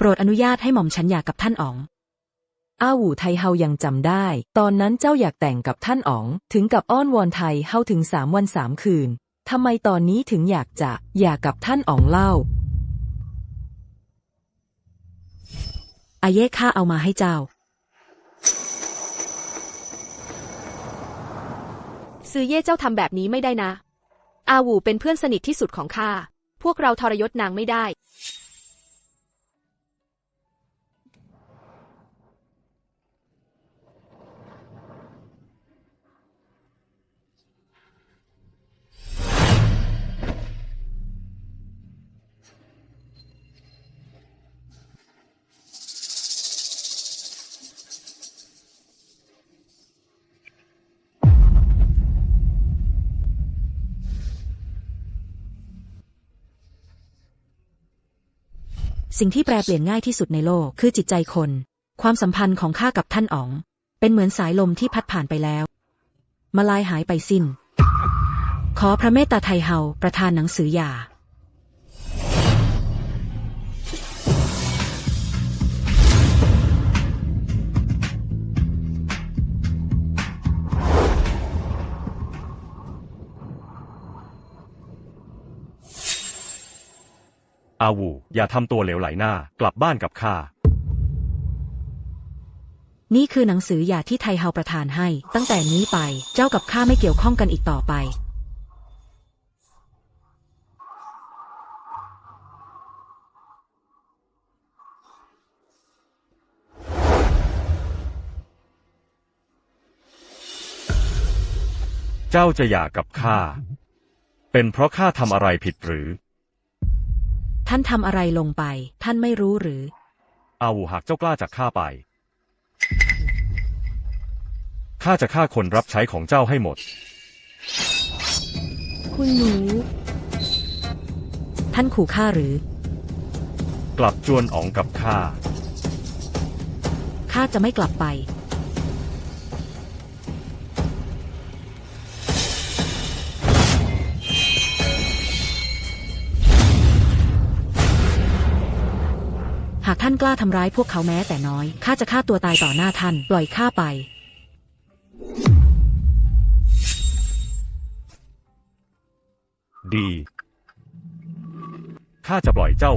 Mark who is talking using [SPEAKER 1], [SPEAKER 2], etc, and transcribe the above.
[SPEAKER 1] โปรดอนุญาตให้หม่อมฉันหย่ากับท่านอ๋อง
[SPEAKER 2] อ้าหูไทเฮายังจำได้ ตอนนั้นเจ้าอยากแต่งกับท่านอ๋อง ถึงกับอ้อนวอนไทเฮาถึงสามวันสามคืนทำไมตอนนี้ถึงอยากจะอยากกับท่านอ๋องเล่า
[SPEAKER 1] อาเย่ข้าเอามาให้เจ้า
[SPEAKER 3] ซือเย่เจ้าทำแบบนี้ไม่ได้นะ อาวูเป็นเพื่อนสนิทที่สุดของข้า พวกเราทรยศนางไม่ได้
[SPEAKER 1] สิ่งที่แปรเปลี่ยนง่ายที่สุดในโลกคือจิตใจคน ความสัมพันธ์ของข้ากับท่านอ๋อง เป็นเหมือนสายลมที่พัดผ่านไปแล้ว มาลายหายไปสิ้น ขอพระเมตตาไทยเฮาประทานหนังสือหย่า
[SPEAKER 4] อาวู อย่าทำตัวเหลวไหลหน้า กลับบ้านกับข้า
[SPEAKER 1] นี่คือหนังสือหย่าที่ไทยเฮาประทานให้ ตั้งแต่นี้ไป เจ้ากับข้าไม่เกี่ยวข้องกันอีกต่อไป
[SPEAKER 4] เจ้าจะหย่ากับข้า เป็นเพราะข้าทำอะไรผิดหรือ
[SPEAKER 1] ท่านทำอะไรลงไป ท่านไม่รู้หรือ
[SPEAKER 4] อาวูหากเจ้ากล้าจากข้าไป ข้าจะฆ่าคนรับใช้ของเจ้าให้หมด
[SPEAKER 3] คุณหนู
[SPEAKER 1] ท่านขู่ข้าหรือ
[SPEAKER 4] กลับจวนอ๋องกับข้า
[SPEAKER 1] ข้าจะไม่กลับไป หากท่านกล้าทำร้ายพวกเขาแม้แต่น้อย ข้าจะฆ่าตัวตายต่อหน้าท่าน ปล่อยข้าไป
[SPEAKER 4] ดี ข้าจะปล่อยเจ้า